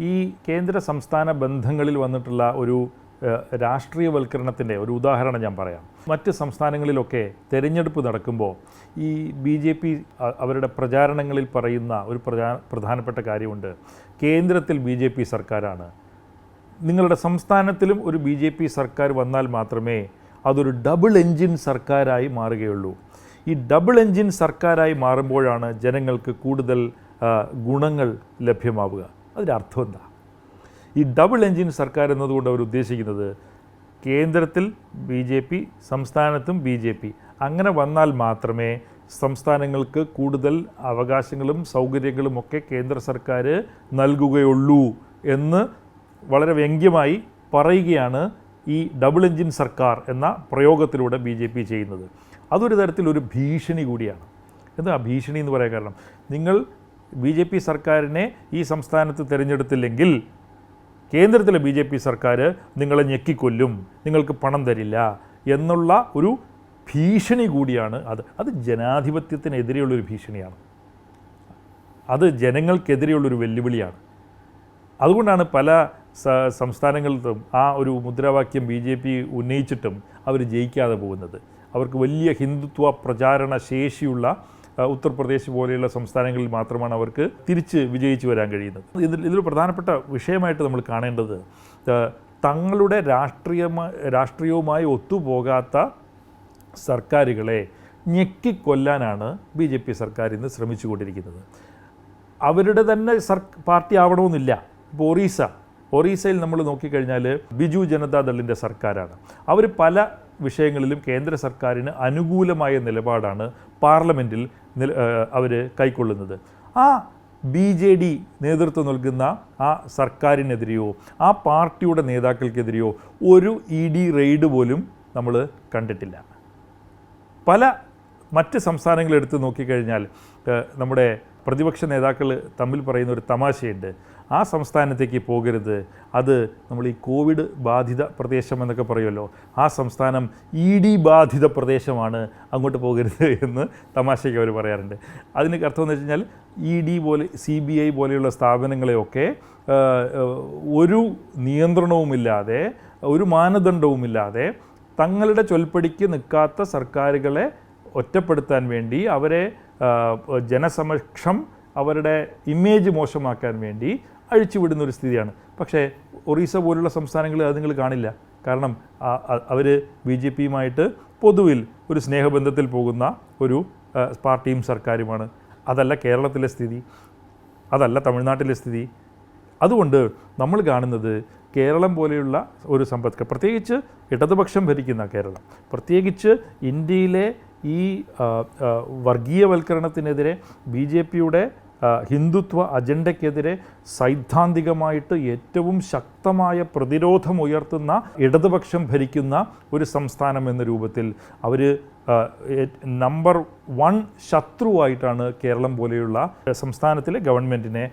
ഈ കേന്ദ്ര സംസ്ഥാന ബന്ധങ്ങളിൽ വന്നിട്ടുള്ള ഒരു രാഷ്ട്രീയവൽക്കരണത്തിന്റെ ഒരു ഉദാഹരണം ഞാൻ പറയാം. മറ്റ് സംസ്ഥാനങ്ങളിലൊക്കെ തെരഞ്ഞെടുപ്പ് നടക്കുമ്പോൾ ഈ ബി ജെ പി അവരുടെ പ്രചാരണങ്ങളിൽ പറയുന്ന ഒരു പ്രധാനപ്പെട്ട കാര്യമുണ്ട്. കേന്ദ്രത്തിൽ ബി ജെ പി സർക്കാരാണ്. നിങ്ങളുടെ സംസ്ഥാനത്തിലും ഒരു ബി ജെ പി സർക്കാർ വന്നാൽ മാത്രമേ അതൊരു ഡബിൾ എൻജിൻ സർക്കാരായി മാറുകയുള്ളൂ. ഈ ഡബിൾ എൻജിൻ സർക്കാരായി മാറുമ്പോഴാണ് ജനങ്ങൾക്ക് കൂടുതൽ ഗുണങ്ങൾ ലഭ്യമാവുക. അതിന്റെ അർത്ഥം എന്താ ഈ ഡബിൾ എൻജിൻ സർക്കാർ എന്നതുകൊണ്ട് അവർ ഉദ്ദേശിക്കുന്നത് കേന്ദ്രത്തിൽ ബി ജെ പി സംസ്ഥാനത്തും ബി ജെ പി അങ്ങനെ വന്നാൽ മാത്രമേ സംസ്ഥാനങ്ങൾക്ക് കൂടുതൽ അവകാശങ്ങളും സൗകര്യങ്ങളും ഒക്കെ കേന്ദ്ര സർക്കാർ നൽകുകയുള്ളൂ എന്ന് വളരെ വ്യംഗ്യമായി പറയുകയാണ് ഈ ഡബിൾ എൻജിൻ സർക്കാർ എന്ന പ്രയോഗത്തിലൂടെ ബി ജെ പി ചെയ്യുന്നത്. അതൊരു തരത്തിലൊരു ഭീഷണി കൂടിയാണ്. എന്താ ഭീഷണി എന്ന് പറയാൻ കാരണം? നിങ്ങൾ ബി ജെ പി സർക്കാരിനെ ഈ സംസ്ഥാനത്ത് തിരഞ്ഞെടുത്തില്ലെങ്കിൽ കേന്ദ്രത്തിലെ ബി ജെ പി സർക്കാർ നിങ്ങളെ ഞെക്കിക്കൊല്ലും നിങ്ങൾക്ക് പണം തരില്ല എന്നുള്ള ഒരു ഭീഷണി കൂടിയാണ് അത്. അത് ജനാധിപത്യത്തിനെതിരെയുള്ളൊരു ഭീഷണിയാണ്. അത് ജനങ്ങൾക്കെതിരെയുള്ളൊരു വെല്ലുവിളിയാണ്. അതുകൊണ്ടാണ് പല സംസ്ഥാനങ്ങളിലും ആ ഒരു മുദ്രാവാക്യം ബി ജെ പി ഉന്നയിച്ചിട്ടും അവർ ജയിക്കാതെ പോകുന്നത്. അവർക്ക് വലിയ ഹിന്ദുത്വ പ്രചാരണ ശേഷിയുള്ള ഉത്തർപ്രദേശ് പോലെയുള്ള സംസ്ഥാനങ്ങളിൽ മാത്രമാണ് അവർക്ക് തിരിച്ച് വിജയിച്ചു വരാൻ കഴിയുന്നത്. ഇതിൽ ഇതിൽ പ്രധാനപ്പെട്ട വിഷയമായിട്ട് നമ്മൾ കാണേണ്ടത് തങ്ങളുടെ രാഷ്ട്രീയമായി രാഷ്ട്രീയവുമായി ഒത്തുപോകാത്ത സർക്കാരുകളെ ഞെക്കിക്കൊല്ലാനാണ് ബി ജെ പി സർക്കാർ ഇന്ന് ശ്രമിച്ചുകൊണ്ടിരിക്കുന്നത്. അവരുടെ തന്നെ സർ പാർട്ടി ആവണമെന്നില്ല. ഇപ്പോൾ ഒറീസ ഒറീസയിൽ നമ്മൾ നോക്കിക്കഴിഞ്ഞാൽ ബിജു ജനതാദളിന്റെ സർക്കാരാണ്. അവർ പല വിഷയങ്ങളിലും കേന്ദ്ര സർക്കാരിന് അനുകൂലമായ നിലപാടാണ് പാർലമെന്റിൽ അവർ കൈക്കൊള്ളുന്നത്. ആ ബി ജെ ഡി നേതൃത്വം നൽകുന്ന ആ സർക്കാരിനെതിരെയോ ആ പാർട്ടിയുടെ നേതാക്കൾക്കെതിരെയോ ഒരു ഇ ഡി റെയ്ഡ് പോലും നമ്മൾ കണ്ടിട്ടില്ല. പല മറ്റ് സംസ്ഥാനങ്ങൾ എടുത്ത് നോക്കിക്കഴിഞ്ഞാൽ നമ്മുടെ പ്രതിപക്ഷ നേതാക്കൾ തമ്മിൽ പറയുന്ന ഒരു തമാശയുണ്ട്. ആ സംസ്ഥാനത്തേക്ക് പോകരുത്. അത് നമ്മൾ ഈ കോവിഡ് ബാധിത പ്രദേശം എന്നൊക്കെ പറയുമല്ലോ. ആ സംസ്ഥാനം ഇ ഡി ബാധിത പ്രദേശമാണ്. അങ്ങോട്ട് പോകരുത് എന്ന് തമാശയ്ക്ക് അവർ പറയാറുണ്ട്. അതിന് അർത്ഥം എന്ന് വെച്ച് കഴിഞ്ഞാൽ ഇ ഡി പോലെ സി ബി ഐ പോലെയുള്ള സ്ഥാപനങ്ങളെയൊക്കെ ഒരു നിയന്ത്രണവുമില്ലാതെ ഒരു മാനദണ്ഡവുമില്ലാതെ തങ്ങളുടെ ചൊൽപ്പടിക്ക് നിൽക്കാത്ത സർക്കാരുകളെ ഒറ്റപ്പെടുത്താൻ വേണ്ടി അവരെ ജനസമക്ഷം അവരുടെ ഇമേജ് മോശമാക്കാൻ വേണ്ടി അഴിച്ചുവിടുന്ന ഒരു സ്ഥിതിയാണ്. പക്ഷേ ഒറീസ പോലുള്ള സംസ്ഥാനങ്ങളിൽ അത് നിങ്ങൾ കാണില്ല. കാരണം അവർ ബി ജെ പിയുമായിട്ട് പൊതുവിൽ ഒരു സ്നേഹബന്ധത്തിൽ പോകുന്ന ഒരു പാർട്ടിയും സർക്കാരുമാണ്. അതല്ല കേരളത്തിലെ സ്ഥിതി. അതല്ല തമിഴ്നാട്ടിലെ സ്ഥിതി. അതുകൊണ്ട് നമ്മൾ കാണുന്നത് കേരളം പോലെയുള്ള ഒരു സമ്പത്ത് പ്രത്യേകിച്ച് ഇടതുപക്ഷം ഭരിക്കുന്ന കേരളം. പ്രത്യേകിച്ച് ഇന്ത്യയിലെ ഈ വർഗീയവൽക്കരണത്തിനെതിരെ ബി ജെ പിയുടെ ഹിന്ദുത്വ അജണ്ടയ്ക്കെതിരെ സൈദ്ധാന്തികമായിട്ട് ഏറ്റവും ശക്തമായ പ്രതിരോധം ഉയർത്തുന്ന ഇടതുപക്ഷം ഭരിക്കുന്ന ഒരു സംസ്ഥാനം എന്ന രൂപത്തിൽ അവർ നമ്പർ വൺ ശത്രുവായിട്ടാണ് കേരളം പോലെയുള്ള സംസ്ഥാനത്തിലെ ഗവൺമെന്റിനെ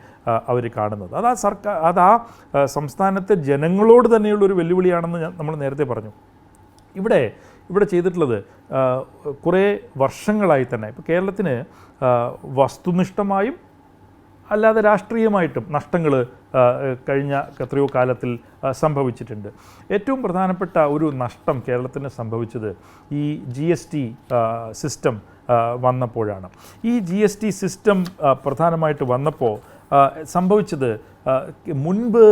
അവർ കാണുന്നത്. അത് ആ സർക്കാർ അത് ആ സംസ്ഥാനത്തെ ജനങ്ങളോട് തന്നെയുള്ള ഒരു വെല്ലുവിളിയാണെന്ന് നമ്മൾ നേരത്തെ പറഞ്ഞു. ഇവിടെ ഇവിടെ ചെയ്തിട്ടുള്ളത് കുറേ വർഷങ്ങളായി തന്നെ. ഇപ്പോൾ കേരളത്തിന് വസ്തുനിഷ്ഠമായും അല്ലാതെ രാഷ്ട്രീയമായിട്ടും നഷ്ടങ്ങൾ കഴിഞ്ഞ എത്രയോ കാലത്തിൽ സംഭവിച്ചിട്ടുണ്ട്. ഏറ്റവും പ്രധാനപ്പെട്ട ഒരു നഷ്ടം കേരളത്തിന് സംഭവിച്ചത് ഈ ജി എസ് ടി സിസ്റ്റം വന്നപ്പോഴാണ്. ഈ ജി എസ് ടി സിസ്റ്റം പ്രധാനമായിട്ട് വന്നപ്പോൾ സംഭവിച്ചത് മുൻപ്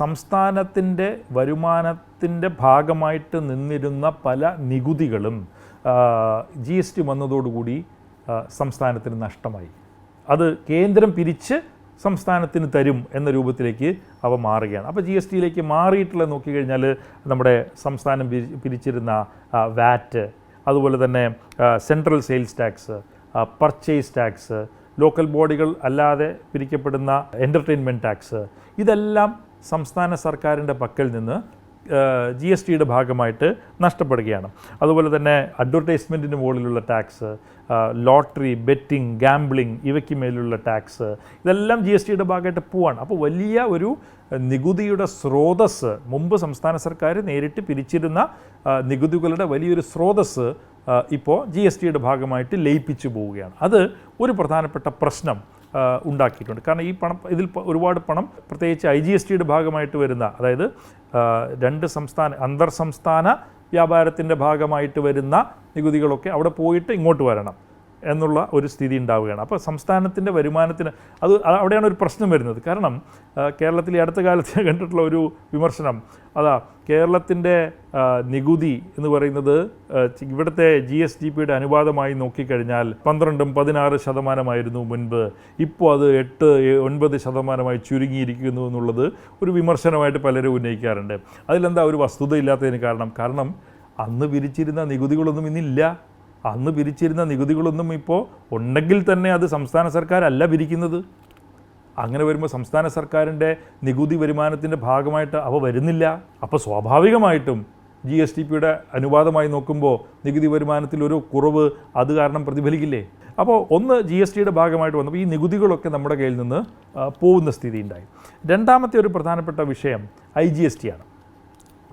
സംസ്ഥാനത്തിന്റെ വരുമാനത്തിന്റെ ഭാഗമായിട്ട് നിന്നിരുന്ന പല നികുതികളും ജി എസ് ടി വന്നതോടുകൂടി സംസ്ഥാനത്തിന് നഷ്ടമായി. അത് കേന്ദ്രം പിരിച്ച് സംസ്ഥാനത്തിന് തരും എന്ന രൂപത്തിലേക്ക് അവ മാറുകയാണ്. അപ്പോൾ ജി എസ് ടിയിലേക്ക് മാറിയിട്ടുള്ള നോക്കിക്കഴിഞ്ഞാൽ നമ്മുടെ സംസ്ഥാനം പിരിച്ചിരുന്ന വാറ്റ് അതുപോലെ തന്നെ central sales tax purchase tax local ബോഡികൾ അല്ലാതെ പിരിക്കപ്പെടുന്ന എന്റർടൈൻമെന്റ് ടാക്സ് ഇതെല്ലാം സംസ്ഥാന സർക്കാരിന്റെ പക്കൽ നിന്ന് ജി എസ് ടിയുടെ ഭാഗമായിട്ട് നഷ്ടപ്പെടുകയാണ്. അതുപോലെ തന്നെ അഡ്വർടൈസ്മെന്റിന് മുകളിലുള്ള ടാക്സ് ലോട്ടറി ബെറ്റിംഗ് ഗാംബ്ലിംഗ് ഇവയ്ക്ക് മേലുള്ള ടാക്സ് ഇതെല്ലാം ജി എസ് ടിയുടെ ഭാഗമായിട്ട് പോവാണ്. അപ്പോൾ വലിയ ഒരു നികുതിയുടെ സ്രോതസ് മുമ്പ് സംസ്ഥാന സർക്കാർ നേരിട്ട് പിരിച്ചിരുന്ന നികുതികളുടെ വലിയൊരു സ്രോതസ് ഇപ്പോൾ ജി എസ് ടിയുടെ ഭാഗമായിട്ട് ലയിപ്പിച്ചു പോവുകയാണ്. അത് ഒരു പ്രധാനപ്പെട്ട പ്രശ്നം. ഉണ്ടാക്കിയിട്ടുണ്ട്. കാരണം ഈ പണം ഇതിൽ ഒരുപാട് പണം പ്രത്യേകിച്ച് ഐ ജി എസ് ടിയുടെ ഭാഗമായിട്ട് വരുന്ന അതായത് രണ്ട് സംസ്ഥാന അന്തർ സംസ്ഥാന വ്യാപാരത്തിന്റെ ഭാഗമായിട്ട് വരുന്ന നികുതികളൊക്കെ അവിടെ പോയിട്ട് ഇങ്ങോട്ട് വരണം. എന്നുള്ള ഒരു സ്ഥിതി ഉണ്ടാവുകയാണ്. അപ്പോൾ സംസ്ഥാനത്തിന്റെ വരുമാനത്തിന് അത് അവിടെയാണ് ഒരു പ്രശ്നം വരുന്നത്. കാരണം കേരളത്തിൽ ഈ അടുത്ത കാലത്ത് കണ്ടിട്ടുള്ള ഒരു വിമർശനം. അതാ കേരളത്തിന്റെ നികുതി എന്ന് പറയുന്നത് ഇവിടുത്തെ ജി എസ് ഡി പിയുടെ അനുപാതമായി നോക്കിക്കഴിഞ്ഞാൽ പന്ത്രണ്ടും പതിനാറ് ശതമാനമായിരുന്നു മുൻപ്. ഇപ്പോൾ അത് എട്ട് ഒൻപത് ശതമാനമായി ചുരുങ്ങിയിരിക്കുന്നു എന്നുള്ളത് ഒരു വിമർശനമായിട്ട് പലരും ഉന്നയിക്കാറുണ്ട്. അതിലെന്താ ഒരു വസ്തുതയില്ലാത്തതിന് കാരണം? കാരണം അന്ന് വിരിച്ചിരുന്ന നികുതികളൊന്നും ഇന്നില്ല. അന്ന് പിരിച്ചിരുന്ന നികുതികളൊന്നും ഇപ്പോൾ ഉണ്ടെങ്കിൽ തന്നെ അത് സംസ്ഥാന സർക്കാരല്ല പിരിക്കുന്നത് അങ്ങനെ വരുമ്പോൾ സംസ്ഥാന സർക്കാരിന്റെ നികുതി വരുമാനത്തിന്റെ ഭാഗമായിട്ട് അവ വരുന്നില്ല. അപ്പോൾ സ്വാഭാവികമായിട്ടും ജി എസ് ടി പിയുടെ അനുപാതമായി നോക്കുമ്പോൾ നികുതി വരുമാനത്തിൽ ഒരു കുറവ് അത് കാരണം പ്രതിഫലിക്കില്ലേ? അപ്പോൾ ഒന്ന് ജി എസ് ടിയുടെ ഭാഗമായിട്ട് വന്നപ്പോൾ ഈ നികുതികളൊക്കെ നമ്മുടെ കയ്യിൽ നിന്ന് പോകുന്ന സ്ഥിതി ഉണ്ടായി രണ്ടാമത്തെ ഒരു പ്രധാനപ്പെട്ട വിഷയം ഐ ജി എസ് ടി ആണ്.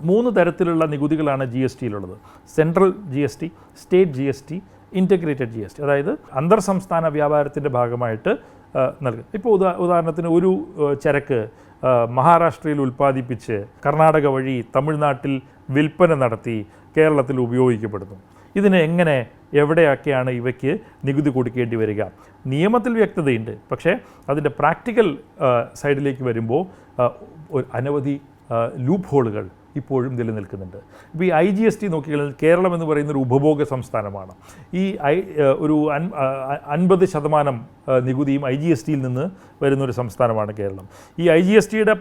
മൂന്ന് തരത്തിലുള്ള നികുതികളാണ് G S ടിയിലുള്ളത് central G S T state G S T integrated G S T അതായത് അന്തർ സംസ്ഥാന വ്യാപാരത്തിന്റെ ഭാഗമായിട്ട് നൽകും. ഇപ്പോൾ ഉദാ ഉദാഹരണത്തിന് ഒരു ചരക്ക് മഹാരാഷ്ട്രയിൽ ഉൽപ്പാദിപ്പിച്ച് കർണാടക വഴി തമിഴ്നാട്ടിൽ വിൽപ്പന നടത്തി കേരളത്തിൽ ഉപയോഗിക്കപ്പെടുന്നു. ഇതിന് എങ്ങനെ എവിടെയൊക്കെയാണ് ഇവയ്ക്ക് നികുതി കൊടുക്കേണ്ടി വരിക? നിയമത്തിൽ വ്യക്തതയുണ്ട്. പക്ഷേ അതിന്റെ പ്രാക്ടിക്കൽ സൈഡിലേക്ക് വരുമ്പോൾ ഒരു അനവധി ലൂപ്പ് ഹോളുകൾ ഇപ്പോഴും നിലനിൽക്കുന്നുണ്ട്. ഇപ്പോൾ ഈ ഐ ജി എസ് ടി നോക്കിക്കഴിഞ്ഞാൽ കേരളം എന്ന് പറയുന്ന ഒരു ഉപഭോഗ സംസ്ഥാനമാണ്. ഈ ഐ ഒരു അൻപത് ശതമാനം നികുതിയും ഐ ജി എസ് ടിയിൽ നിന്ന് വരുന്ന ഒരു സംസ്ഥാനമാണ് കേരളം. ഈ ഐ ജി എസ് ടിയുടെ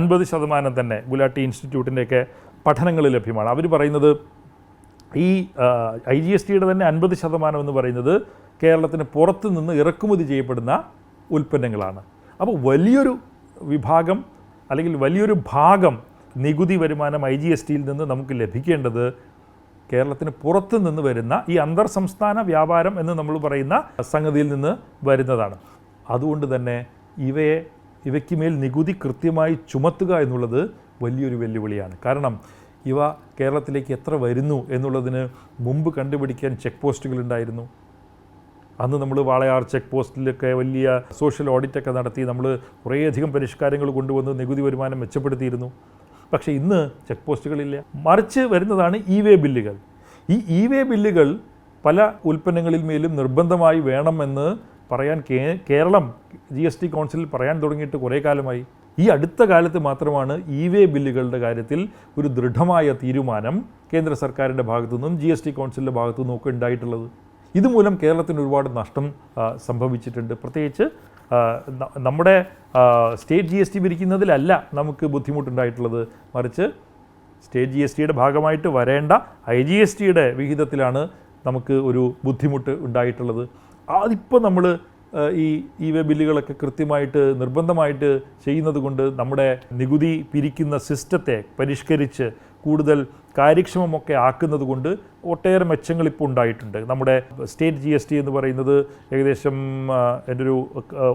അൻപത് ശതമാനം തന്നെ ഗുലാട്ടി ഇൻസ്റ്റിറ്റ്യൂട്ടിന്റെയൊക്കെ പഠനങ്ങൾ ലഭ്യമാണ്. അവർ പറയുന്നത് ഈ ഐ ജി എസ് ടിയുടെ തന്നെ അൻപത് ശതമാനം എന്ന് പറയുന്നത് കേരളത്തിന് പുറത്തു നിന്ന് ഇറക്കുമതി ചെയ്യപ്പെടുന്ന ഉൽപ്പന്നങ്ങളാണ്. അപ്പോൾ വലിയൊരു വിഭാഗം അല്ലെങ്കിൽ വലിയൊരു ഭാഗം നികുതി വരുമാനം ഐ ജി എസ് ടിയിൽ നിന്ന് നമുക്ക് ലഭിക്കേണ്ടത് കേരളത്തിന് പുറത്തു നിന്ന് വരുന്ന ഈ അന്തർ സംസ്ഥാന വ്യാപാരം എന്ന് നമ്മൾ പറയുന്ന സംഗതിയിൽ നിന്ന് വരുന്നതാണ്. അതുകൊണ്ട് തന്നെ ഇവയെ ഇവയ്ക്ക് മേൽ നികുതി കൃത്യമായി ചുമത്തുക എന്നുള്ളത് വലിയൊരു വെല്ലുവിളിയാണ്. കാരണം ഇവ കേരളത്തിലേക്ക് എത്ര വരുന്നു എന്നുള്ളതിന് മുമ്പ് കണ്ടുപിടിക്കാൻ ചെക്ക് പോസ്റ്റുകൾ ഉണ്ടായിരുന്നു. അന്ന് നമ്മൾ വാളയാർ ചെക്ക് പോസ്റ്റിലൊക്കെ വലിയ സോഷ്യൽ ഓഡിറ്റൊക്കെ നടത്തി നമ്മൾ കുറേയധികം പരിഷ്കാരങ്ങൾ കൊണ്ടുവന്ന് നികുതി വരുമാനം മെച്ചപ്പെടുത്തിയിരുന്നു. പക്ഷേ ഇന്ന് ചെക്ക് പോസ്റ്റുകളില്ല. മറിച്ച് വരുന്നതാണ് ഇ വേ ബില്ലുകൾ. ഈ ഇ വേ ബില്ലുകൾ പല ഉൽപ്പന്നങ്ങളിൽ മേലും നിർബന്ധമായി വേണമെന്ന് പറയാൻ കേരളം ജി എസ് ടി കൗൺസിലിൽ പറയാൻ തുടങ്ങിയിട്ട് കുറേ കാലമായി. ഈ അടുത്ത കാലത്ത് മാത്രമാണ് ഇ വേ ബില്ലുകളുടെ കാര്യത്തിൽ ഒരു ദൃഢമായ തീരുമാനം കേന്ദ്ര സർക്കാരിന്റെ ഭാഗത്തു നിന്നും ജി എസ് ടി കൗൺസിലിന്റെ ഭാഗത്തു നിന്നും ഒക്കെ ഉണ്ടായിട്ടുള്ളത്. ഇതുമൂലം കേരളത്തിന് ഒരുപാട് നഷ്ടം സംഭവിച്ചിട്ടുണ്ട്. പ്രത്യേകിച്ച് നമ്മുടെ സ്റ്റേറ്റ് ജി എസ് ടി പിരിക്കുന്നതിലല്ല നമുക്ക് ബുദ്ധിമുട്ടുണ്ടായിട്ടുള്ളത്. മറിച്ച് സ്റ്റേറ്റ് ജി എസ് ടിയുടെ ഭാഗമായിട്ട് വരേണ്ട ഐ ജി എസ് ടിയുടെ വിഹിതത്തിലാണ് നമുക്ക് ഒരു ബുദ്ധിമുട്ട് ഉണ്ടായിട്ടുള്ളത്. അതിപ്പോൾ നമ്മൾ ഈ ഇ വേ ബില്ലുകളൊക്കെ കൃത്യമായിട്ട് നിർബന്ധമായിട്ട് ചെയ്യുന്നത് കൊണ്ട് നമ്മുടെ നികുതി പിരിക്കുന്ന സിസ്റ്റത്തെ പരിഷ്കരിച്ച് കൂടുതൽ കാര്യക്ഷമമൊക്കെ ആക്കുന്നത് കൊണ്ട് ഒട്ടേറെ മെച്ചങ്ങൾ ഇപ്പോൾ ഉണ്ടായിട്ടുണ്ട്. നമ്മുടെ സ്റ്റേറ്റ് ജി എസ് ടി എന്ന് പറയുന്നത് ഏകദേശം എന്റെ ഒരു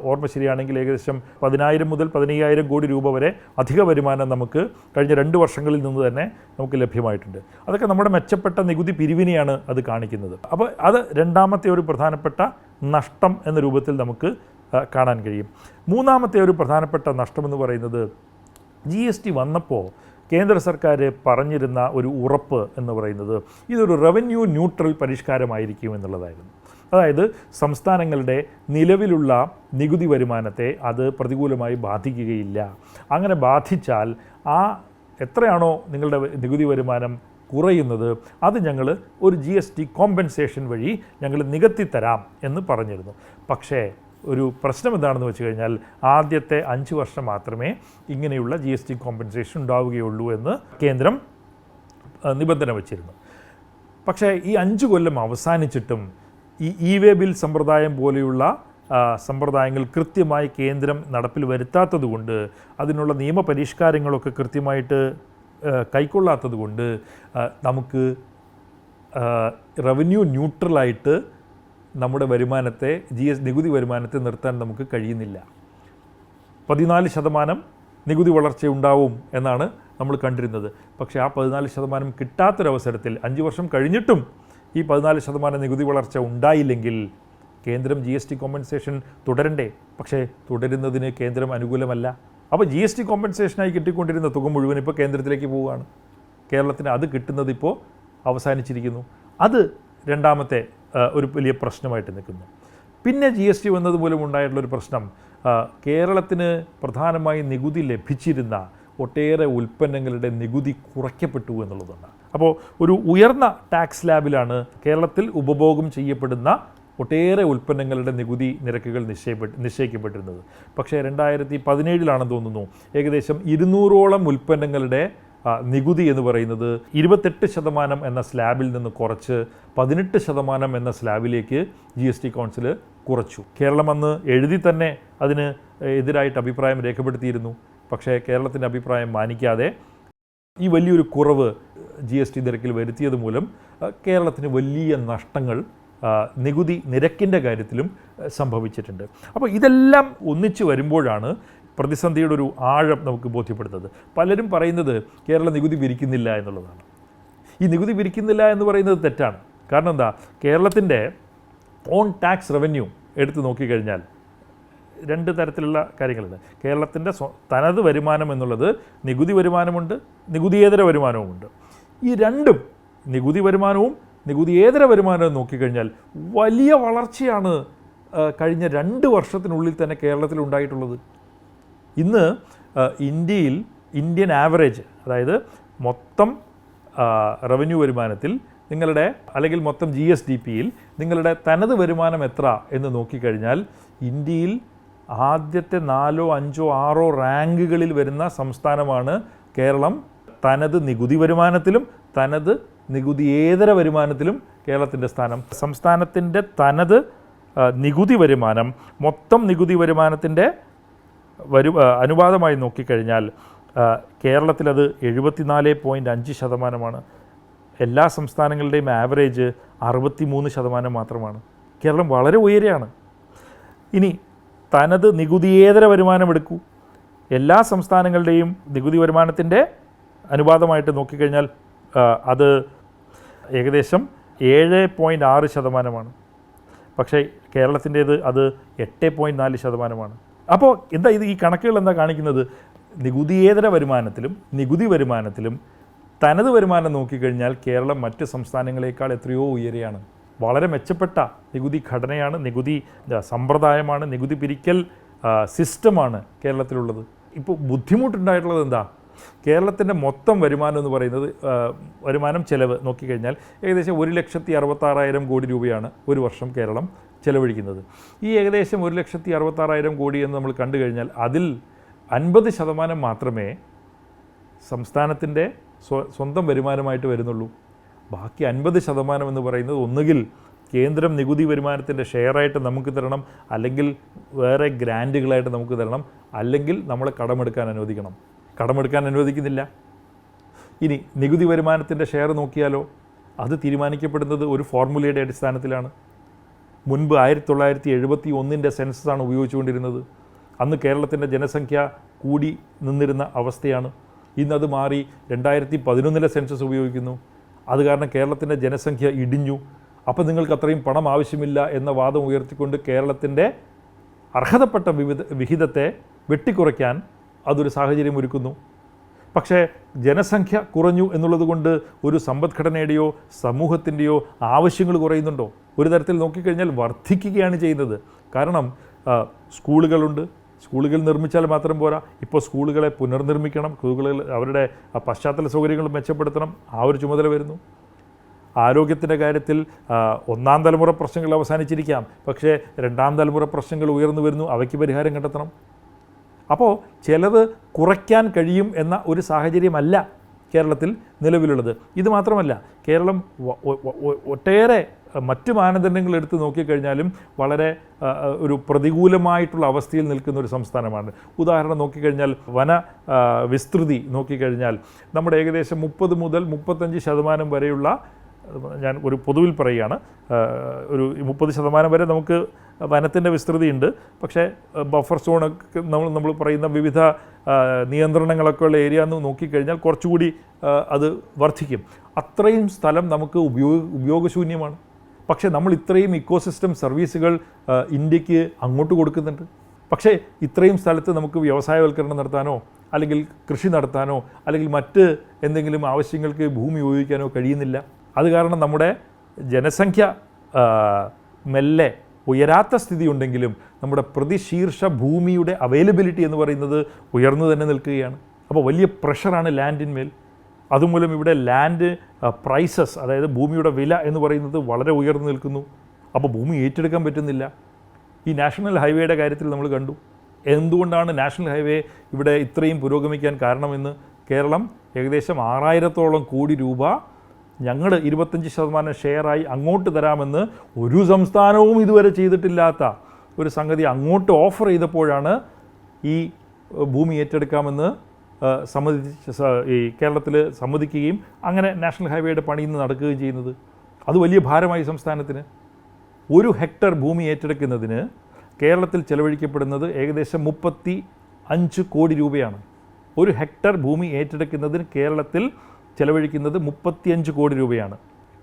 ഓർമ്മ ശരിയാണെങ്കിൽ ഏകദേശം പതിനായിരം മുതൽ പതിനയ്യായിരം കോടി രൂപ വരെ അധിക വരുമാനം നമുക്ക് കഴിഞ്ഞ രണ്ട് വർഷങ്ങളിൽ നിന്ന് തന്നെ നമുക്ക് ലഭ്യമായിട്ടുണ്ട്. അതൊക്കെ നമ്മുടെ മെച്ചപ്പെട്ട നികുതി പിരിവിനെയാണ് അത് കാണിക്കുന്നത്. അപ്പോൾ അത് രണ്ടാമത്തെ ഒരു പ്രധാനപ്പെട്ട നഷ്ടം എന്ന രൂപത്തിൽ നമുക്ക് കാണാൻ കഴിയും. മൂന്നാമത്തെ ഒരു പ്രധാനപ്പെട്ട നഷ്ടമെന്ന് പറയുന്നത് ജി എസ് ടി വന്നപ്പോൾ കേന്ദ്ര സർക്കാർ പറഞ്ഞിരുന്ന ഒരു ഉറപ്പ് എന്ന് പറയുന്നത് ഇതൊരു റവന്യൂ ന്യൂട്രൽ പരിഷ്കാരമായിരിക്കും എന്നുള്ളതായിരുന്നു. അതായത് സംസ്ഥാനങ്ങളുടെ നിലവിലുള്ള നികുതി വരുമാനത്തെ അത് പ്രതികൂലമായി ബാധിക്കുകയില്ല. അങ്ങനെ ബാധിച്ചാൽ ആ എത്രയാണോ നിങ്ങളുടെ നികുതി വരുമാനം കുറയുന്നത് അത് ഞങ്ങൾ ഒരു ജി എസ് ടി കോമ്പൻസേഷൻ വഴി ഞങ്ങൾ നികത്തി തരാം എന്ന് പറഞ്ഞിരുന്നു. പക്ഷേ ഒരു പ്രശ്നം എന്താണെന്ന് വെച്ച് കഴിഞ്ഞാൽ ആദ്യത്തെ അഞ്ച് വർഷം മാത്രമേ ഇങ്ങനെയുള്ള ജി എസ് ടി കോമ്പൻസേഷൻ ഉണ്ടാവുകയുള്ളൂ എന്ന് കേന്ദ്രം നിബന്ധന വച്ചിരുന്നു. പക്ഷേ ഈ അഞ്ച് കൊല്ലം അവസാനിച്ചിട്ടും ഈ ഇ വേ ബിൽ സമ്പ്രദായം പോലെയുള്ള സമ്പ്രദായങ്ങൾ കൃത്യമായി കേന്ദ്രം നടപ്പിൽ വരുത്താത്തതുകൊണ്ട് അതിനുള്ള നിയമപരിഷ്കാരങ്ങളൊക്കെ കൃത്യമായിട്ട് കൈക്കൊള്ളാത്തത് കൈക്കൊള്ളാത്തതുകൊണ്ട് നമുക്ക് റവന്യൂ ന്യൂട്രലായിട്ട് നമ്മുടെ വരുമാനത്തെ ജി എസ് നികുതി വരുമാനത്തെ നിർത്താൻ നമുക്ക് കഴിയുന്നില്ല. പതിനാല് ശതമാനം നികുതി വളർച്ച ഉണ്ടാവും എന്നാണ് നമ്മൾ കണ്ടിരുന്നത്. പക്ഷേ ആ പതിനാല് ശതമാനം കിട്ടാത്തൊരവസരത്തിൽ അഞ്ച് വർഷം കഴിഞ്ഞിട്ടും ഈ പതിനാല് ശതമാനം നികുതി വളർച്ച ഉണ്ടായില്ലെങ്കിൽ കേന്ദ്രം ജി എസ് ടി കോമ്പൻസേഷൻ തുടരണ്ടേ? പക്ഷേ തുടരുന്നതിന് കേന്ദ്രം അനുകൂലമല്ല. അപ്പോൾ ജി എസ് ടി കോമ്പൻസേഷനായി കിട്ടിക്കൊണ്ടിരുന്ന തുക മുഴുവൻ ഇപ്പോൾ കേന്ദ്രത്തിലേക്ക് പോവുകയാണ്. കേരളത്തിന് അത് കിട്ടുന്നത് ഇപ്പോൾ അവസാനിച്ചിരിക്കുന്നു. അത് രണ്ടാമത്തെ ഒരു വലിയ പ്രശ്നമായിട്ട് നിൽക്കുന്നു. പിന്നെ ജി എസ് ടി വന്നത് മൂലം ഉണ്ടായിട്ടുള്ളൊരു പ്രശ്നം കേരളത്തിന് പ്രധാനമായും നികുതി ലഭിച്ചിരുന്ന ഒട്ടേറെ ഉൽപ്പന്നങ്ങളുടെ നികുതി കുറയ്ക്കപ്പെട്ടു എന്നുള്ളതാണ് അപ്പോൾ ഒരു ഉയർന്ന ടാക്സ് ലാബിലാണ് കേരളത്തിൽ ഉപഭോഗം ചെയ്യപ്പെടുന്ന ഒട്ടേറെ ഉൽപ്പന്നങ്ങളുടെ നികുതി നിരക്കുകൾ നിശ്ചയപ്പെട്ട് നിശ്ചയിക്കപ്പെട്ടിരുന്നത്. പക്ഷേ രണ്ടായിരത്തി പതിനേഴിലാണെന്ന് തോന്നുന്നു. ഏകദേശം ഇരുന്നൂറോളം ഉൽപ്പന്നങ്ങളുടെ നികുതി എന്ന് പറയുന്നത് ഇരുപത്തെട്ട് ശതമാനം എന്ന സ്ലാബിൽ നിന്ന് കുറച്ച് പതിനെട്ട് ശതമാനം എന്ന സ്ലാബിലേക്ക് ജി എസ് ടി കൗൺസിൽ കുറച്ചു. കേരളം അന്ന് എഴുതി തന്നെ അതിന് എതിരായിട്ട് അഭിപ്രായം രേഖപ്പെടുത്തിയിരുന്നു. പക്ഷേ കേരളത്തിന്റെ അഭിപ്രായം മാനിക്കാതെ ഈ വലിയൊരു കുറവ് ജി എസ് ടി നിരക്കിൽ വരുത്തിയത് മൂലം കേരളത്തിന് വലിയ നഷ്ടങ്ങൾ നികുതി നിരക്കിന്റെ കാര്യത്തിലും സംഭവിച്ചിട്ടുണ്ട്. അപ്പോൾ ഇതെല്ലാം ഒന്നിച്ചു വരുമ്പോഴാണ് പ്രതിസന്ധിയുടെ ഒരു ആഴം നമുക്ക് ബോധ്യപ്പെടുന്നത് പലരും പറയുന്നത് കേരള നികുതി പിരിക്കുന്നില്ല എന്നുള്ളതാണ്. ഈ നികുതി പിരിക്കുന്നില്ല എന്ന് പറയുന്നത് തെറ്റാണ്. കാരണം എന്താ? കേരളത്തിന്റെ ഓൺ ടാക്സ് റവന്യൂ എടുത്ത് നോക്കിക്കഴിഞ്ഞാൽ രണ്ട് തരത്തിലുള്ള കാര്യങ്ങളുണ്ട്. കേരളത്തിന്റെ തനത് വരുമാനം എന്നുള്ളത് നികുതി വരുമാനമുണ്ട് നികുതിയേതര വരുമാനവുമുണ്ട്. ഈ രണ്ടും നികുതി വരുമാനവും നികുതിയേതര വരുമാനവും നോക്കിക്കഴിഞ്ഞാൽ വലിയ വളർച്ചയാണ് കഴിഞ്ഞ രണ്ട് വർഷത്തിനുള്ളിൽ തന്നെ കേരളത്തിൽ ഉണ്ടായിട്ടുള്ളത്. ഇന്ന് ഇന്ത്യയിൽ ഇന്ത്യൻ ആവറേജ് അതായത് മൊത്തം റവന്യൂ വരുമാനത്തിൽ നിങ്ങളുടെ അല്ലെങ്കിൽ മൊത്തം ജി എസ് ഡി പിയിൽ നിങ്ങളുടെ തനത് വരുമാനം എത്ര എന്ന് നോക്കിക്കഴിഞ്ഞാൽ ഇന്ത്യയിൽ ആദ്യത്തെ നാലോ അഞ്ചോ ആറോ റാങ്കുകളിൽ വരുന്ന സംസ്ഥാനമാണ് കേരളം. തനത് നികുതി വരുമാനത്തിലും തനത് നികുതിയേതര വരുമാനത്തിലും കേരളത്തിന്റെ സ്ഥാനം. സംസ്ഥാനത്തിന്റെ തനത് നികുതി വരുമാനം മൊത്തം നികുതി വരുമാനത്തിന്റെ വരു അനുപാതമായി നോക്കിക്കഴിഞ്ഞാൽ കേരളത്തിലത് എഴുപത്തിനാല് പോയിന്റ് അഞ്ച് ശതമാനമാണ്. എല്ലാ സംസ്ഥാനങ്ങളുടെയും ആവറേജ് അറുപത്തി മൂന്ന് ശതമാനം മാത്രമാണ്. കേരളം വളരെ ഉയരെയാണ്. ഇനി തനത് നികുതിയേതര വരുമാനം എടുക്കൂ എല്ലാ സംസ്ഥാനങ്ങളുടെയും നികുതി വരുമാനത്തിന്റെ അനുപാതമായിട്ട് നോക്കിക്കഴിഞ്ഞാൽ അത് ഏകദേശം ഏഴ് പോയിന്റ് ആറ് ശതമാനമാണ്. പക്ഷേ കേരളത്തിന്റേത് അത് എട്ട് പോയിന്റ് നാല് ശതമാനമാണ്. അപ്പോൾ എന്താ ഇത് ഈ കണക്കുകൾ എന്താ കാണിക്കുന്നത്? നികുതിയേതര വരുമാനത്തിലും നികുതി വരുമാനത്തിലും തനത് വരുമാനം നോക്കിക്കഴിഞ്ഞാൽ കേരളം മറ്റ് സംസ്ഥാനങ്ങളെക്കാൾ എത്രയോ ഉയരെയാണ്. വളരെ മെച്ചപ്പെട്ട നികുതി ഘടനയാണ് നികുതി സമ്പ്രദായമാണ് നികുതി പിരിക്കൽ സിസ്റ്റമാണ് കേരളത്തിലുള്ളത്. ഇപ്പോൾ ബുദ്ധിമുട്ടുണ്ടായിട്ടുള്ളത് എന്താ? കേരളത്തിന്റെ മൊത്തം വരുമാനം എന്ന് പറയുന്നത് വരുമാനം ചെലവ് നോക്കിക്കഴിഞ്ഞാൽ ഏകദേശം ഒരു ലക്ഷത്തി അറുപത്താറായിരം കോടി രൂപയാണ് ഒരു വർഷം കേരളം ചെലവഴിക്കുന്നത്. ഈ ഏകദേശം ഒരു ലക്ഷത്തി അറുപത്താറായിരം കോടി എന്ന് നമ്മൾ കണ്ടു കഴിഞ്ഞാൽ അതിൽ അൻപത് ശതമാനം മാത്രമേ സംസ്ഥാനത്തിന്റെ സ്വ സ്വന്തം വരുമാനമായിട്ട് വരുന്നുള്ളൂ. ബാക്കി അൻപത് ശതമാനം എന്ന് പറയുന്നത് ഒന്നുകിൽ കേന്ദ്രം നികുതി വരുമാനത്തിന്റെ ഷെയറായിട്ട് നമുക്ക് തരണം അല്ലെങ്കിൽ വേറെ ഗ്രാന്റുകളായിട്ട് നമുക്ക് തരണം അല്ലെങ്കിൽ നമ്മളെ കടമെടുക്കാൻ അനുവദിക്കണം. കടമെടുക്കാൻ അനുവദിക്കുന്നില്ല. ഇനി നികുതി വരുമാനത്തിന്റെ ഷെയർ നോക്കിയാലോ? അത് തീരുമാനിക്കപ്പെടുന്നത് ഒരു ഫോർമുലയുടെ അടിസ്ഥാനത്തിലാണ്. മുൻപ് ആയിരത്തി തൊള്ളായിരത്തി എഴുപത്തി ഒന്നിന്റെ സെൻസസാണ് ഉപയോഗിച്ചുകൊണ്ടിരുന്നത്. അന്ന് കേരളത്തിന്റെ ജനസംഖ്യ കൂടി നിന്നിരുന്ന അവസ്ഥയാണ്. ഇന്നത് മാറി രണ്ടായിരത്തി പതിനൊന്നിലെ സെൻസസ് ഉപയോഗിക്കുന്നു. അത് കാരണം കേരളത്തിന്റെ ജനസംഖ്യ ഇടിഞ്ഞു. അപ്പോൾ നിങ്ങൾക്ക് അത്രയും പണം ആവശ്യമില്ല എന്ന വാദം ഉയർത്തിക്കൊണ്ട് കേരളത്തിന്റെ അർഹതപ്പെട്ട വിവിധ വിഹിതത്തെ വെട്ടിക്കുറയ്ക്കാൻ അതൊരു സാഹചര്യം ഒരുക്കുന്നു. പക്ഷേ ജനസംഖ്യ കുറഞ്ഞു എന്നുള്ളതുകൊണ്ട് ഒരു സമ്പദ്ഘടനയുടെയോ സമൂഹത്തിന്റെയോ ആവശ്യങ്ങൾ കുറയുന്നുണ്ടോ? ഒരു തരത്തിൽ നോക്കിക്കഴിഞ്ഞാൽ വർദ്ധിക്കുകയാണ് ചെയ്യുന്നത്. കാരണം സ്കൂളുകളുണ്ട്. സ്കൂളുകൾ നിർമ്മിച്ചാൽ മാത്രം പോരാ. ഇപ്പോൾ സ്കൂളുകളെ പുനർനിർമ്മിക്കണം. സ്കൂളുകളിൽ അവരുടെ പശ്ചാത്തല സൗകര്യങ്ങൾ മെച്ചപ്പെടുത്തണം. ആ ഒരു ചുമതല വരുന്നു. ആരോഗ്യത്തിന്റെ കാര്യത്തിൽ ഒന്നാം തലമുറ പ്രശ്നങ്ങൾ അവസാനിച്ചിരിക്കാം. പക്ഷേ രണ്ടാം തലമുറ പ്രശ്നങ്ങൾ ഉയർന്നു വരുന്നു. അവയ്ക്ക് പരിഹാരം കണ്ടെത്തണം. അപ്പോൾ ചിലത് കുറയ്ക്കാൻ കഴിയും എന്ന ഒരു സാഹചര്യമല്ല കേരളത്തിൽ നിലവിലുള്ളത്. ഇത് മാത്രമല്ല കേരളം ഒട്ടേറെ മറ്റു മാനദണ്ഡങ്ങൾ എടുത്ത് നോക്കിക്കഴിഞ്ഞാലും വളരെ ഒരു പ്രതികൂലമായിട്ടുള്ള അവസ്ഥയിൽ നിൽക്കുന്ന ഒരു സംസ്ഥാനമാണ്. ഉദാഹരണം നോക്കിക്കഴിഞ്ഞാൽ വന വിസ്തൃതി നോക്കിക്കഴിഞ്ഞാൽ നമ്മുടെ ഏകദേശം മുപ്പത് മുതൽ മുപ്പത്തഞ്ച് ശതമാനം വരെയുള്ള ഞാൻ ഒരു പൊതുവിൽ പറയുകയാണ് ഒരു മുപ്പത് ശതമാനം വരെ നമുക്ക് വനത്തിന്റെ വിസ്തൃതിയുണ്ട്. പക്ഷേ ബഫർ സോണൊക്കെ നമ്മൾ നമ്മൾ പറയുന്ന വിവിധ നിയന്ത്രണങ്ങളൊക്കെ ഉള്ള ഏരിയ എന്ന് നോക്കിക്കഴിഞ്ഞാൽ കുറച്ചുകൂടി അത് വർദ്ധിക്കും. അത്രയും സ്ഥലം നമുക്ക് ഉപയോഗ ഉപയോഗശൂന്യമാണ്. പക്ഷേ നമ്മൾ ഇത്രയും ഇക്കോസിസ്റ്റം സർവീസുകൾ ഇന്ത്യയ്ക്ക് അങ്ങോട്ട് കൊടുക്കുന്നുണ്ട്. പക്ഷേ ഇത്രയും സ്ഥലത്ത് നമുക്ക് വ്യവസായവൽക്കരണം നടത്താനോ അല്ലെങ്കിൽ കൃഷി നടത്താനോ അല്ലെങ്കിൽ മറ്റ് എന്തെങ്കിലും ആവശ്യങ്ങൾക്ക് ഭൂമി ഉപയോഗിക്കാനോ കഴിയുന്നില്ല. അത് കാരണം നമ്മുടെ ജനസംഖ്യ മെല്ലെ ഉയരാത്ത സ്ഥിതി ഉണ്ടെങ്കിലും നമ്മുടെ പ്രതിശീർഷ ഭൂമിയുടെ അവൈലബിലിറ്റി എന്ന് പറയുന്നത് ഉയർന്നു തന്നെ നിൽക്കുകയാണ്. അപ്പോൾ വലിയ പ്രഷറാണ് ലാൻഡിന്മേൽ അതുമൂലം ഇവിടെ ലാൻഡ് പ്രൈസസ് അതായത് ഭൂമിയുടെ വില എന്ന് പറയുന്നത് വളരെ ഉയർന്നു നിൽക്കുന്നു. അപ്പോൾ ഭൂമി ഏറ്റെടുക്കാൻ പറ്റുന്നില്ല. ഈ നാഷണൽ ഹൈവേയുടെ കാര്യത്തിൽ നമ്മൾ കണ്ടു. എന്തുകൊണ്ടാണ് നാഷണൽ ഹൈവേ ഇവിടെ ഇത്രയും പുരോഗമിക്കാൻ കാരണമെന്ന്? കേരളം ഏകദേശം ആറായിരത്തോളം കോടി രൂപ ഞങ്ങൾ ഇരുപത്തഞ്ച് ശതമാനം ഷെയറായി അങ്ങോട്ട് തരാമെന്ന് ഒരു സംസ്ഥാനവും ഇതുവരെ ചെയ്തിട്ടില്ലാത്ത ഒരു സംഗതി അങ്ങോട്ട് ഓഫർ ചെയ്തപ്പോഴാണ് ഈ ഭൂമി ഏറ്റെടുക്കാമെന്ന് സമ്മതി ഈ കേരളത്തിൽ സമ്മതിക്കുകയും അങ്ങനെ നാഷണൽ ഹൈവേയുടെ പണി ഇന്ന് നടക്കുകയും ചെയ്യുന്നത്. അത് വലിയ ഭാരമായി സംസ്ഥാനത്തിന്. ഒരു ഹെക്ടർ ഭൂമി ഏറ്റെടുക്കുന്നതിന് കേരളത്തിൽ ചെലവഴിക്കപ്പെടുന്നത് ഏകദേശം മുപ്പത്തി അഞ്ച് കോടി രൂപയാണ്. ഒരു ഹെക്ടർ ഭൂമി ഏറ്റെടുക്കുന്നതിന് കേരളത്തിൽ ചെലവഴിക്കുന്നത് മുപ്പത്തിയഞ്ച് കോടി രൂപയാണ്.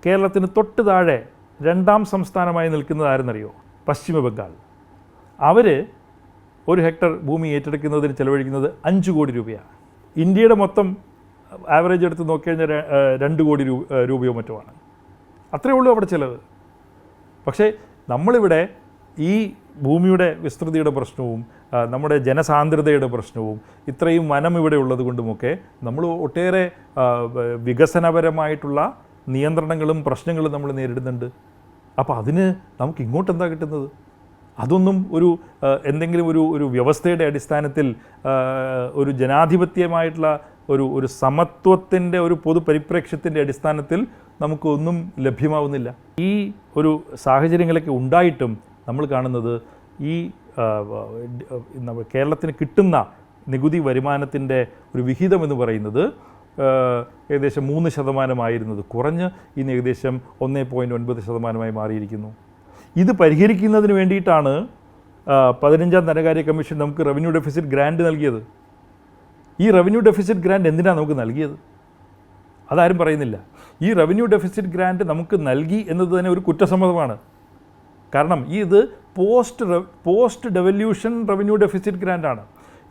കേരളത്തിന് തൊട്ട് താഴെ രണ്ടാം സംസ്ഥാനമായി നിൽക്കുന്നത് ആരെന്നറിയോ? പശ്ചിമ ബംഗാൾ. അവർ ഒരു ഹെക്ടർ ഭൂമി ഏറ്റെടുക്കുന്നതിന് ചെലവഴിക്കുന്നത് അഞ്ച് കോടി രൂപയാണ്. ഇന്ത്യയുടെ മൊത്തം ആവറേജ് എടുത്ത് നോക്കിക്കഴിഞ്ഞാൽ രണ്ട് കോടി രൂപ രൂപയോ ആണ്. അത്രയേ ഉള്ളൂ അവിടെ ചിലവ്. പക്ഷേ നമ്മളിവിടെ ഈ ഭൂമിയുടെ വിസ്തൃതിയുടെ പ്രശ്നവും നമ്മുടെ ജനസാന്ദ്രതയുടെ പ്രശ്നവും ഇത്രയും വനം ഇവിടെ ഉള്ളത് കൊണ്ടുമൊക്കെ നമ്മൾ ഒട്ടേറെ വികസനപരമായിട്ടുള്ള നിയന്ത്രണങ്ങളും പ്രശ്നങ്ങളും നമ്മൾ നേരിടുന്നുണ്ട്. അപ്പോൾ അതിന് നമുക്ക് ഇങ്ങോട്ട് എന്താ കിട്ടുന്നത്? അതൊന്നും ഒരു എന്തെങ്കിലും ഒരു ഒരു വ്യവസ്ഥയുടെ അടിസ്ഥാനത്തിൽ ഒരു ജനാധിപത്യമായിട്ടുള്ള ഒരു ഒരു സമത്വത്തിന്റെ ഒരു പൊതു പരിപ്രേക്ഷ്യത്തിന്റെ അടിസ്ഥാനത്തിൽ നമുക്കൊന്നും ലഭ്യമാവുന്നില്ല. ഈ ഒരു സാഹചര്യങ്ങളൊക്കെ ഉണ്ടായിട്ടും നമ്മൾ കാണുന്നത് ഈ കേരളത്തിന് കിട്ടുന്ന നികുതി വരുമാനത്തിന്റെ ഒരു വിഹിതം എന്ന് പറയുന്നത് ഏകദേശം മൂന്ന് ശതമാനമായിരുന്നത് കുറഞ്ഞ് ഇന്ന് ഏകദേശം ഒന്നേ പോയിന്റ് ഒൻപത് ശതമാനമായി മാറിയിരിക്കുന്നു. ഇത് പരിഹരിക്കുന്നതിന് വേണ്ടിയിട്ടാണ് പതിനഞ്ചാം ധനകാര്യ കമ്മീഷൻ നമുക്ക് റവന്യൂ ഡെഫിസിറ്റ് ഗ്രാൻഡ് നൽകിയത്. ഈ റവന്യൂ ഡെഫിസിറ്റ് ഗ്രാൻഡ് എന്തിനാണ് നമുക്ക് നൽകിയത്? അതാരും പറയുന്നില്ല. ഈ റവന്യൂ ഡെഫിസിറ്റ് ഗ്രാൻഡ് നമുക്ക് നൽകി എന്നത് തന്നെ ഒരു കുറ്റസമ്മതമാണ്. കാരണം ഈ ഇത് post post devolution revenue deficit ഗ്രാൻഡാണ്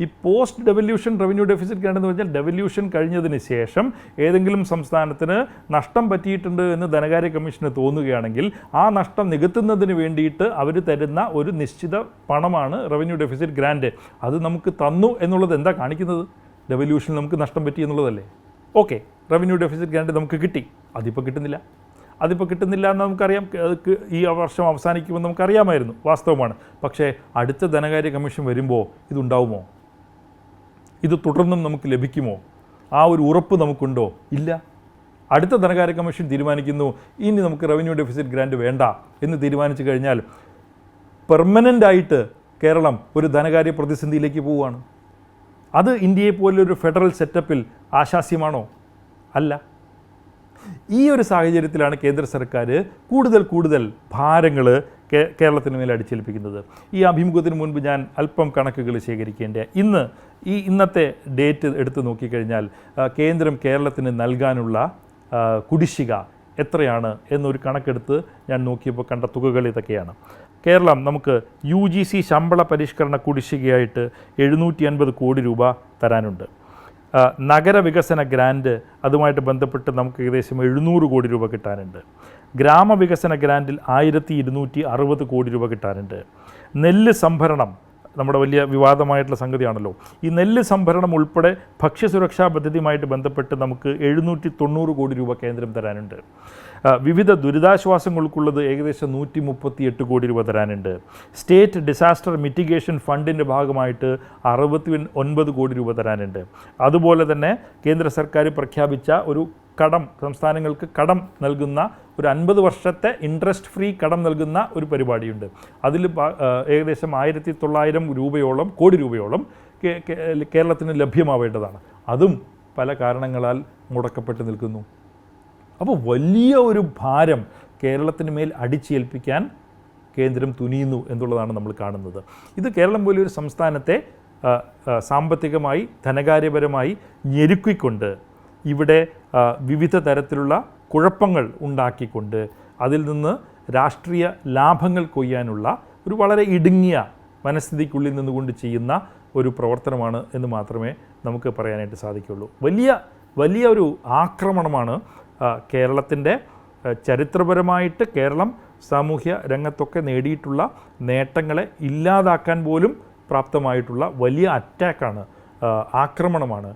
ഈ post devolution revenue deficit grant എന്ന് പറഞ്ഞാൽ ഡെവല്യൂഷൻ കഴിഞ്ഞതിന് ശേഷം ഏതെങ്കിലും സംസ്ഥാനത്തിന് നഷ്ടം പറ്റിയിട്ടുണ്ട് എന്ന് ധനകാര്യ കമ്മീഷന് തോന്നുകയാണെങ്കിൽ ആ നഷ്ടം നികത്തുന്നതിന് വേണ്ടിയിട്ട് അവർ തരുന്ന ഒരു നിശ്ചിത പണമാണ് റവന്യൂ ഡെഫിസിറ്റ് ഗ്രാൻഡ് അത് നമുക്ക് തന്നു എന്നുള്ളത് എന്താ കാണിക്കുന്നത്? ഡെവല്യൂഷൻ നമുക്ക് നഷ്ടം പറ്റി എന്നുള്ളതല്ലേ? ഓക്കെ റവന്യൂ ഡെഫിസിറ്റ് ഗ്രാൻഡ് നമുക്ക് കിട്ടി. അതിപ്പോൾ കിട്ടുന്നില്ല. അതിപ്പോൾ കിട്ടുന്നില്ല എന്ന് നമുക്കറിയാം. അത് ഈ വർഷം അവസാനിക്കുമെന്ന് നമുക്കറിയാമായിരുന്നു. വാസ്തവമാണ്. പക്ഷേ അടുത്ത ധനകാര്യ കമ്മീഷൻ വരുമ്പോൾ ഇതുണ്ടാവുമോ? ഇത് തുടർന്നും നമുക്ക് ലഭിക്കുമോ? ആ ഒരു ഉറപ്പ് നമുക്കുണ്ടോ? ഇല്ല. അടുത്ത ധനകാര്യ കമ്മീഷൻ തീരുമാനിക്കുന്നു. ഇനി നമുക്ക് റവന്യൂ ഡെഫിസിറ്റ് ഗ്രാൻഡ് വേണ്ട എന്ന് തീരുമാനിച്ചു കഴിഞ്ഞാൽ പെർമനന്റ് ആയിട്ട് കേരളം ഒരു ധനകാര്യ പ്രതിസന്ധിയിലേക്ക് പോവുകയാണ്. അത് ഇന്ത്യയെ പോലൊരു ഫെഡറൽ സെറ്റപ്പിൽ ആശാസ്യമാണോ? അല്ല. ഈ ഒരു സാഹചര്യത്തിലാണ് കേന്ദ്ര സർക്കാർ കൂടുതൽ കൂടുതൽ ഭാരങ്ങൾ കേരളത്തിന് മേലെ അടിച്ചേൽപ്പിക്കുന്നത്. ഈ അഭിമുഖത്തിന് മുൻപ് ഞാൻ അല്പം കണക്കുകൾ ശേഖരിക്കേണ്ട. ഇന്ന് ഈ ഇന്നത്തെ ഡേറ്റ് എടുത്ത് നോക്കിക്കഴിഞ്ഞാൽ കേന്ദ്രം കേരളത്തിന് നൽകാനുള്ള കുടിശ്ശിക എത്രയാണ് എന്നൊരു കണക്കെടുത്ത് ഞാൻ നോക്കിയപ്പോൾ കണ്ട തുകകൾ ഇതൊക്കെയാണ്. കേരളം നമുക്ക് യു ജി സി ശമ്പള പരിഷ്കരണ കുടിശ്ശികയായിട്ട് എഴുന്നൂറ്റി അൻപത് കോടി രൂപ തരാനുണ്ട്. നഗരവികസന ഗ്രാൻഡ് അതുമായിട്ട് ബന്ധപ്പെട്ട് നമുക്ക് ഏകദേശം എഴുന്നൂറ് കോടി രൂപ കിട്ടാനുണ്ട്. ഗ്രാമവികസന ഗ്രാൻഡിൽ ആയിരത്തി ഇരുന്നൂറ്റി അറുപത് കോടി രൂപ കിട്ടാനുണ്ട്. നെല്ല് സംഭരണം നമ്മുടെ വലിയ വിവാദമായിട്ടുള്ള സംഗതിയാണല്ലോ. ഈ നെല്ല് സംഭരണം ഉൾപ്പെടെ ഭക്ഷ്യസുരക്ഷാ പദ്ധതിയുമായിട്ട് ബന്ധപ്പെട്ട് നമുക്ക് എഴുന്നൂറ്റി തൊണ്ണൂറ് കോടി രൂപ കേന്ദ്രം തരാനുണ്ട്. വിവിധ ദുരിതാശ്വാസങ്ങൾക്കുള്ളത് ഏകദേശം നൂറ്റി മുപ്പത്തി എട്ട് കോടി രൂപ തരാനുണ്ട്. സ്റ്റേറ്റ് ഡിസാസ്റ്റർ മിറ്റിഗേഷൻ ഫണ്ടിന്റെ ഭാഗമായിട്ട് അറുപത്തി ഒൻപത് കോടി രൂപ തരാനുണ്ട്. അതുപോലെ തന്നെ കേന്ദ്ര സർക്കാർ പ്രഖ്യാപിച്ച ഒരു കടം സംസ്ഥാനങ്ങൾക്ക് കടം നൽകുന്ന ഒരു അൻപത് വർഷത്തെ ഇൻട്രസ്റ്റ് ഫ്രീ കടം നൽകുന്ന ഒരു പരിപാടിയുണ്ട്. അതിൽ ഏകദേശം ആയിരത്തി തൊള്ളായിരം രൂപയോളം കോടി രൂപയോളം കേരളത്തിന് ലഭ്യമാവേണ്ടതാണ്. അതും പല കാരണങ്ങളാൽ മുടക്കപ്പെട്ട് നിൽക്കുന്നു. അപ്പോൾ വലിയ ഒരു ഭാരം കേരളത്തിന് മേൽ അടിച്ചേൽപ്പിക്കാൻ കേന്ദ്രം തുനിയുന്നു എന്നുള്ളതാണ് നമ്മൾ കാണുന്നത്. ഇത് കേരളം പോലെ ഒരു സംസ്ഥാനത്തെ സാമ്പത്തികമായി ധനകാര്യപരമായി ഞെരുക്കിക്കൊണ്ട് ഇവിടെ വിവിധ തരത്തിലുള്ള കുഴപ്പങ്ങൾ ഉണ്ടാക്കിക്കൊണ്ട് അതിൽ നിന്ന് രാഷ്ട്രീയ ലാഭങ്ങൾ കൊയ്യാനുള്ള ഒരു വളരെ ഇടുങ്ങിയ മനസ്ഥിതിക്കുള്ളിൽ നിന്നുകൊണ്ട് ചെയ്യുന്ന ഒരു പ്രവർത്തനമാണ് എന്ന് മാത്രമേ നമുക്ക് പറയാനായിട്ട് സാധിക്കുള്ളൂ വലിയ വലിയ ഒരു ആക്രമണമാണ് കേരളത്തിന്റെ ചരിത്രപരമായിട്ട് കേരളം സാമൂഹ്യ രംഗത്തൊക്കെ നേടിയിട്ടുള്ള നേട്ടങ്ങളെ ഇല്ലാതാക്കാൻ പോലും പ്രാപ്തമായിട്ടുള്ള വലിയ അറ്റാക്കാണ് ആക്രമണമാണ്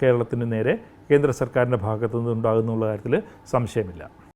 കേരളത്തിന് നേരെ കേന്ദ്ര സർക്കാരിന്റെ ഭാഗത്തു നിന്നുണ്ടാകുന്നുള്ള കാര്യത്തിൽ സംശയമില്ല.